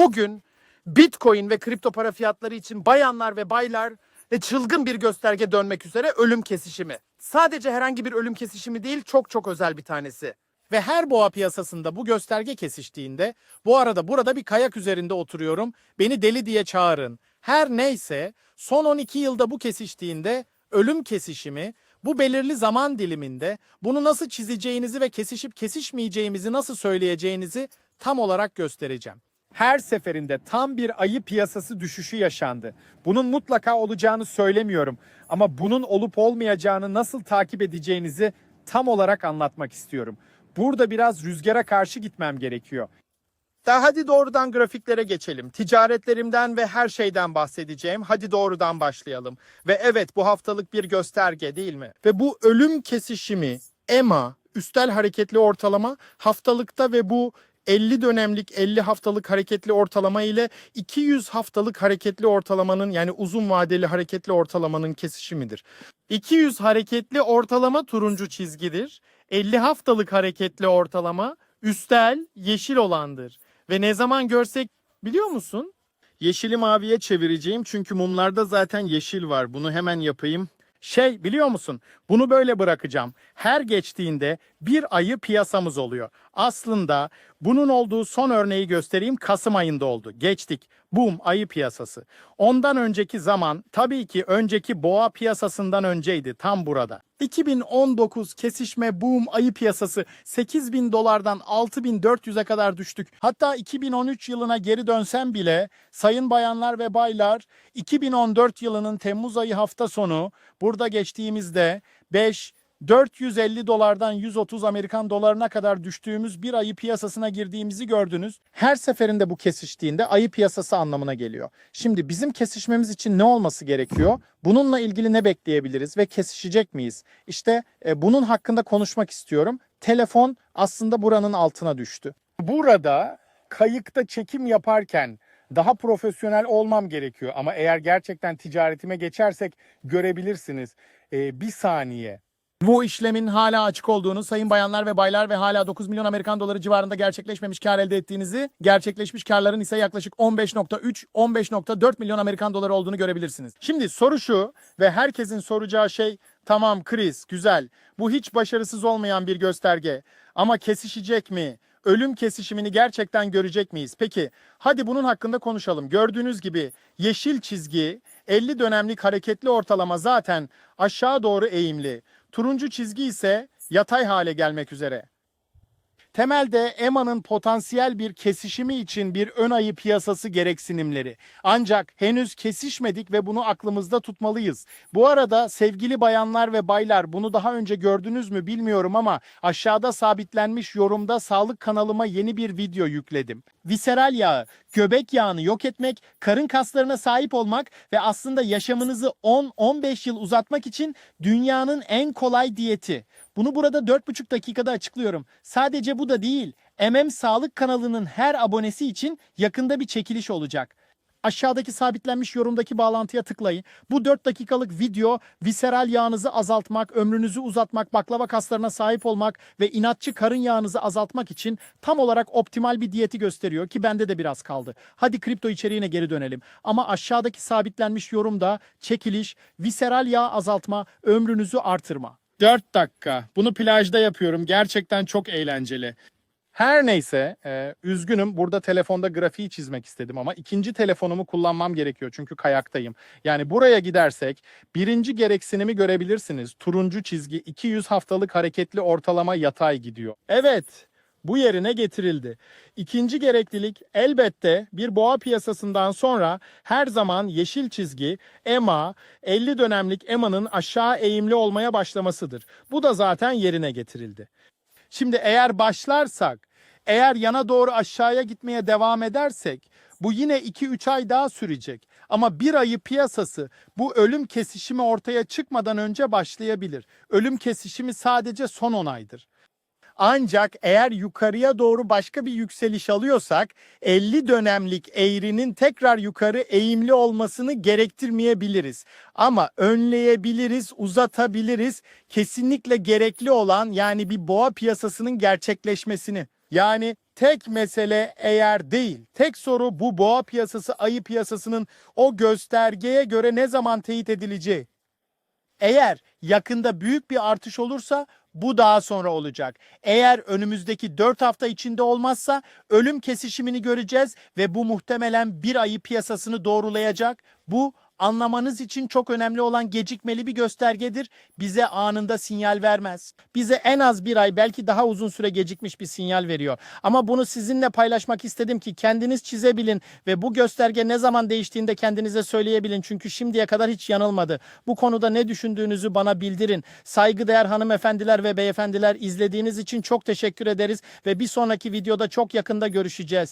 Bugün Bitcoin ve kripto para fiyatları için bayanlar ve baylar ve çılgın bir gösterge dönmek üzere ölüm kesişimi. Sadece herhangi bir ölüm kesişimi değil, çok çok özel bir tanesi. Ve her boğa piyasasında bu gösterge kesiştiğinde, bu arada burada bir kayak üzerinde oturuyorum, beni deli diye çağırın. Her neyse, son 12 yılda bu kesiştiğinde ölüm kesişimi, bu belirli zaman diliminde bunu nasıl çizeceğinizi ve kesişip kesişmeyeceğimizi nasıl söyleyeceğinizi tam olarak göstereceğim. Her seferinde tam bir ayı piyasası düşüşü yaşandı. Bunun mutlaka olacağını söylemiyorum ama bunun olup olmayacağını nasıl takip edeceğinizi tam olarak anlatmak istiyorum. Burada biraz rüzgara karşı gitmem gerekiyor. Da hadi doğrudan grafiklere geçelim. Ticaretlerimden ve her şeyden bahsedeceğim. Hadi doğrudan başlayalım. Ve evet bu haftalık bir gösterge değil mi? Ve bu ölüm kesişimi EMA üstel hareketli ortalama haftalıkta ve bu 50 dönemlik 50 haftalık hareketli ortalama ile 200 haftalık hareketli ortalamanın yani uzun vadeli hareketli ortalamanın kesişimidir. 200 hareketli ortalama turuncu çizgidir. 50 haftalık hareketli ortalama üstel yeşil olandır. Ve ne zaman görsek biliyor musun? Yeşili maviye çevireceğim çünkü mumlarda zaten yeşil var. Bunu hemen yapayım. Şey biliyor musun? Bunu böyle bırakacağım. Her geçtiğinde bir ayı piyasamız oluyor. Aslında bunun olduğu son örneği göstereyim. Kasım ayında oldu. Geçtik. Boom ayı piyasası. Ondan önceki zaman tabii ki önceki boğa piyasasından önceydi tam burada. 2019 kesişme boom ayı piyasası 8000 dolardan 6400'e kadar düştük. Hatta 2013 yılına geri dönsem bile sayın bayanlar ve baylar 2014 yılının Temmuz ayı hafta sonu burada geçtiğimizde 5 450 dolardan 130 Amerikan dolarına kadar düştüğümüz bir ayı piyasasına girdiğimizi gördünüz. Her seferinde bu kesiştiğinde ayı piyasası anlamına geliyor. Şimdi bizim kesişmemiz için ne olması gerekiyor? Bununla ilgili ne bekleyebiliriz ve kesişecek miyiz? İşte e, bunun hakkında konuşmak istiyorum. Telefon aslında buranın altına düştü. Burada kayıkta çekim yaparken daha profesyonel olmam gerekiyor ama eğer gerçekten ticaretime geçersek görebilirsiniz. Ee, bir saniye. Bu işlemin hala açık olduğunu, sayın bayanlar ve baylar ve hala 9 milyon Amerikan doları civarında gerçekleşmemiş kar elde ettiğinizi, gerçekleşmiş karların ise yaklaşık 15.3, 15.4 milyon Amerikan doları olduğunu görebilirsiniz. Şimdi soru şu ve herkesin soracağı şey tamam Chris güzel bu hiç başarısız olmayan bir gösterge ama kesişecek mi? Ölüm kesişimini gerçekten görecek miyiz? Peki hadi bunun hakkında konuşalım. Gördüğünüz gibi yeşil çizgi 50 dönemlik hareketli ortalama zaten aşağı doğru eğimli. Turuncu çizgi ise yatay hale gelmek üzere. Temelde EMA'nın potansiyel bir kesişimi için bir ön ayı piyasası gereksinimleri. Ancak henüz kesişmedik ve bunu aklımızda tutmalıyız. Bu arada sevgili bayanlar ve baylar bunu daha önce gördünüz mü bilmiyorum ama aşağıda sabitlenmiş yorumda sağlık kanalıma yeni bir video yükledim. Viseral yağı, göbek yağını yok etmek, karın kaslarına sahip olmak ve aslında yaşamınızı 10-15 yıl uzatmak için dünyanın en kolay diyeti. Bunu burada 4,5 dakikada açıklıyorum. Sadece bu da değil. MM Sağlık kanalının her abonesi için yakında bir çekiliş olacak. Aşağıdaki sabitlenmiş yorumdaki bağlantıya tıklayın. Bu 4 dakikalık video viseral yağınızı azaltmak, ömrünüzü uzatmak, baklava kaslarına sahip olmak ve inatçı karın yağınızı azaltmak için tam olarak optimal bir diyeti gösteriyor ki bende de biraz kaldı. Hadi kripto içeriğine geri dönelim. Ama aşağıdaki sabitlenmiş yorumda çekiliş, viseral yağ azaltma, ömrünüzü artırma. 4 dakika. Bunu plajda yapıyorum. Gerçekten çok eğlenceli. Her neyse, e, üzgünüm burada telefonda grafiği çizmek istedim ama ikinci telefonumu kullanmam gerekiyor çünkü kayaktayım. Yani buraya gidersek birinci gereksinimi görebilirsiniz. Turuncu çizgi 200 haftalık hareketli ortalama yatay gidiyor. Evet, bu yerine getirildi. İkinci gereklilik elbette bir boğa piyasasından sonra her zaman yeşil çizgi EMA 50 dönemlik EMA'nın aşağı eğimli olmaya başlamasıdır. Bu da zaten yerine getirildi. Şimdi eğer başlarsak, eğer yana doğru aşağıya gitmeye devam edersek bu yine 2-3 ay daha sürecek. Ama bir ayı piyasası bu ölüm kesişimi ortaya çıkmadan önce başlayabilir. Ölüm kesişimi sadece son 10 aydır. Ancak eğer yukarıya doğru başka bir yükseliş alıyorsak 50 dönemlik eğrinin tekrar yukarı eğimli olmasını gerektirmeyebiliriz. Ama önleyebiliriz, uzatabiliriz. Kesinlikle gerekli olan yani bir boğa piyasasının gerçekleşmesini. Yani tek mesele eğer değil. Tek soru bu boğa piyasası, ayı piyasasının o göstergeye göre ne zaman teyit edileceği. Eğer yakında büyük bir artış olursa bu daha sonra olacak. Eğer önümüzdeki 4 hafta içinde olmazsa ölüm kesişimini göreceğiz ve bu muhtemelen bir ayı piyasasını doğrulayacak. Bu anlamanız için çok önemli olan gecikmeli bir göstergedir. Bize anında sinyal vermez. Bize en az bir ay belki daha uzun süre gecikmiş bir sinyal veriyor. Ama bunu sizinle paylaşmak istedim ki kendiniz çizebilin ve bu gösterge ne zaman değiştiğinde kendinize söyleyebilin. Çünkü şimdiye kadar hiç yanılmadı. Bu konuda ne düşündüğünüzü bana bildirin. Saygıdeğer hanımefendiler ve beyefendiler izlediğiniz için çok teşekkür ederiz ve bir sonraki videoda çok yakında görüşeceğiz.